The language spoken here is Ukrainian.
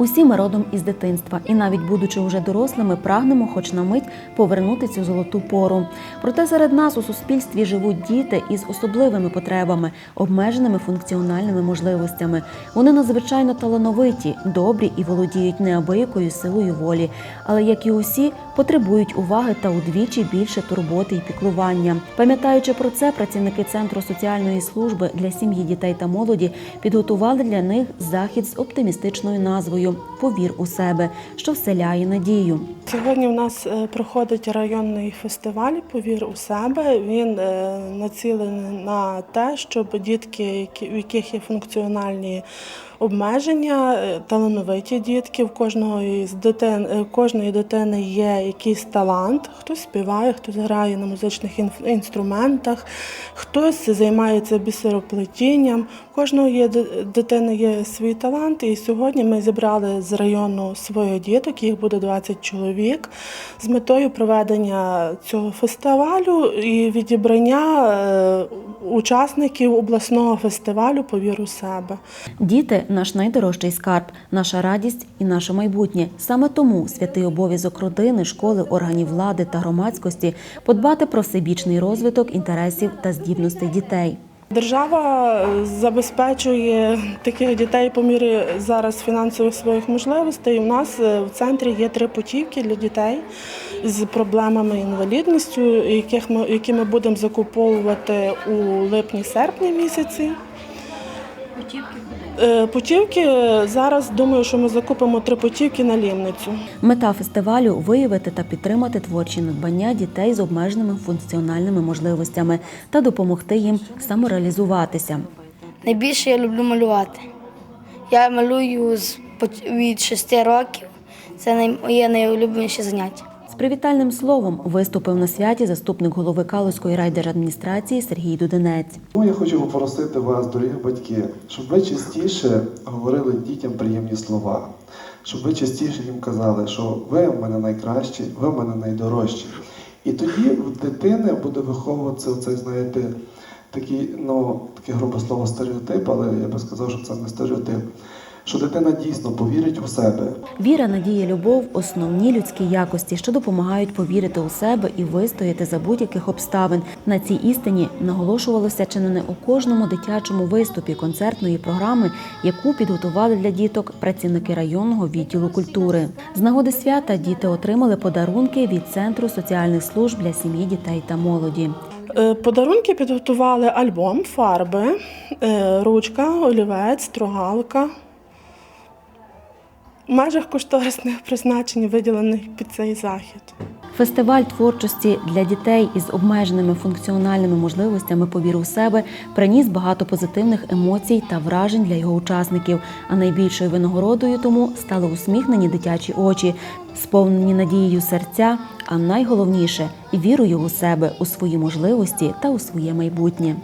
Усі ми родом із дитинства, і навіть будучи уже дорослими, прагнемо, хоч на мить, повернути цю золоту пору. Проте серед нас у суспільстві живуть діти із особливими потребами, обмеженими функціональними можливостями. Вони надзвичайно талановиті, добрі і володіють неабиякою силою волі, але як і усі, потребують уваги та удвічі більше турботи і піклування. Пам'ятаючи про це, працівники центру соціальної служби для сім'ї, дітей та молоді підготували для них захід з оптимістичною назвою Повір у себе, що вселяє надію. Сьогодні у нас е, проходить районний фестиваль Повір у себе. Він е, націлений на те, щоб дітки, в яких є функціональні обмеження, е, талановиті дітки, в кожного із дитин, е, кожної дитини є якийсь талант. Хтось співає, хтось грає на музичних інструментах, хтось займається бісероплетінням. Кожного є ди- дитини є свій талант. І сьогодні ми зібрали з району своїх діток, їх буде 20 чоловік, з метою проведення цього фестивалю і відібрання е, учасників обласного фестивалю Повір у себе. Діти наш найдорожчий скарб, наша радість і наше майбутнє. Саме тому святий обов'язок родини, школи, органів влади та громадськості подбати про всебічний розвиток інтересів та здібностей дітей. Держава е, забезпечує таких дітей по мірі зараз фінансових своїх можливостей. У нас е, в центрі є три путівки для дітей з проблемами інвалідністю, яких ми, які ми будемо закуповувати у липні-серпні місяці. Путівки е, зараз думаю, що ми закупимо три путівки на лімницю. Мета фестивалю виявити та підтримати творчі надбання дітей з обмеженими функціональними можливостями та допомогти їм самореалізуватися. Найбільше я люблю малювати. Я малюю від 6 років. Це моє найулюбленіше заняття. Привітальним словом виступив на святі заступник голови Калузької райдержадміністрації Сергій Дудинець. Тому я хочу попросити вас, дорогі батьки, щоб ви частіше говорили дітям приємні слова, щоб ви частіше їм казали, що ви в мене найкращі, ви в мене найдорожчі. І тоді в дитини буде виховуватися цей, знаєте, такий, ну, таке грубе слово стереотип, але я би сказав, що це не стереотип. Що дитина дійсно повірить у себе, Віра, надія, любов основні людські якості, що допомагають повірити у себе і вистояти за будь-яких обставин. На цій істині наголошувалося чи не у кожному дитячому виступі концертної програми, яку підготували для діток працівники районного відділу культури. З нагоди свята діти отримали подарунки від центру соціальних служб для сім'ї, дітей та молоді. Е, Подарунки підготували альбом, фарби, е, ручка, олівець, строгалка. В межах кошторисних призначень, виділених під цей захід. Фестиваль творчості для дітей із обмеженими функціональними можливостями повір у себе приніс багато позитивних емоцій та вражень для його учасників. А найбільшою винагородою тому стали усміхнені дитячі очі, сповнені надією серця, а найголовніше вірою у себе, у свої можливості та у своє майбутнє.